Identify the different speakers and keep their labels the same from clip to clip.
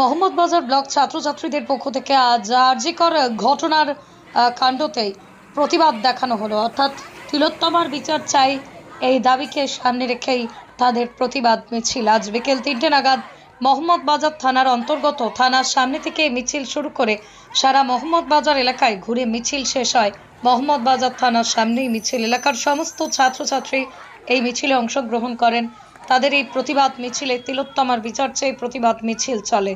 Speaker 1: মোহাম্মদ বাজার ব্লক ছাত্রছাত্রীদের পক্ষ থেকে আজ আরজিকর ঘটনার আহ, কাণ্ডতেই প্রতিবাদ দেখানো হলো। অর্থাৎ তিলোত্তমার বিচার চাই এই দাবিকে সামনে রেখেই তাদের প্রতিবাদ মিছিল। আজ বিকেল তিনটে নাগাদ মোহাম্মদ বাজার থানার অন্তর্গত থানার সামনে থেকে মিছিল শুরু করে সারা মোহাম্মদ বাজার এলাকায় ঘুরে মিছিল শেষ হয়। মোহাম্মদ বাজার থানার সামনেই মিছিল। এলাকার সমস্ত ছাত্রছাত্রী এই মিছিলে অংশগ্রহণ করেন। তাদের এই প্রতিবাদ মিছিলে তিলোত্তমার বিচার চেয়ে প্রতিবাদ মিছিল চলে।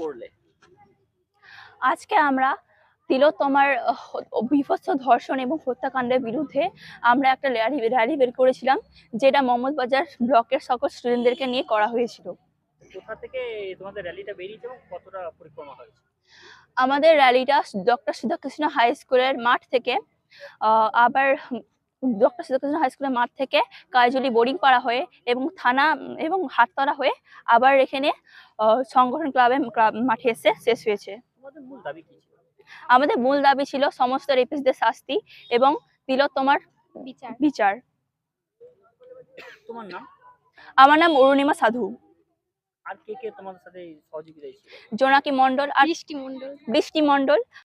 Speaker 2: করলে?
Speaker 3: আজকে আমরা তিলোত্তমার বিভৎস ধর্ষণ এবং হত্যাকাণ্ডের বিরুদ্ধে আমরা একটা র্যালি র্যালি বের করেছিলাম যেটা মোহাম্মদ বাজার ব্লকের সকল স্টুডেন্টদেরকে নিয়ে করা হয়েছিল।
Speaker 2: কোথা থেকে তোমাদের র্যালিটা বেরিয়েছে এবং কতটা পরিক্রমা হয়েছে?
Speaker 3: আমাদের র্যালিটা ডক্টর সুধাকৃষ্ণ হাই স্কুলের মাঠ থেকে আবার ডক্টর সুধাকৃষ্ণ হাই স্কুলের মাঠ থেকে কাজলি বোর্ডিং পাড়া হয়ে এবং থানা এবং হাটতলা হয়ে আবার এখানে সংগঠন ক্লাবে মাঠে এসে শেষ হয়েছে।
Speaker 2: তোমাদের মূল দাবি কি ছিল?
Speaker 3: আমাদের মূল দাবি ছিল সমস্ত রেপিসদের শাস্তি এবং তিলোত্তমার
Speaker 4: বিচার।
Speaker 3: বিচার।
Speaker 2: তোমার নাম?
Speaker 3: আমার নাম অরুণিমা সাধু।
Speaker 2: আর কে কে তোমাদের সাথে সহযোগিতায় ছিল?
Speaker 3: জোনাকি মন্ডল আর
Speaker 4: বৃষ্টি মন্ডল
Speaker 3: বৃষ্টি মণ্ডল।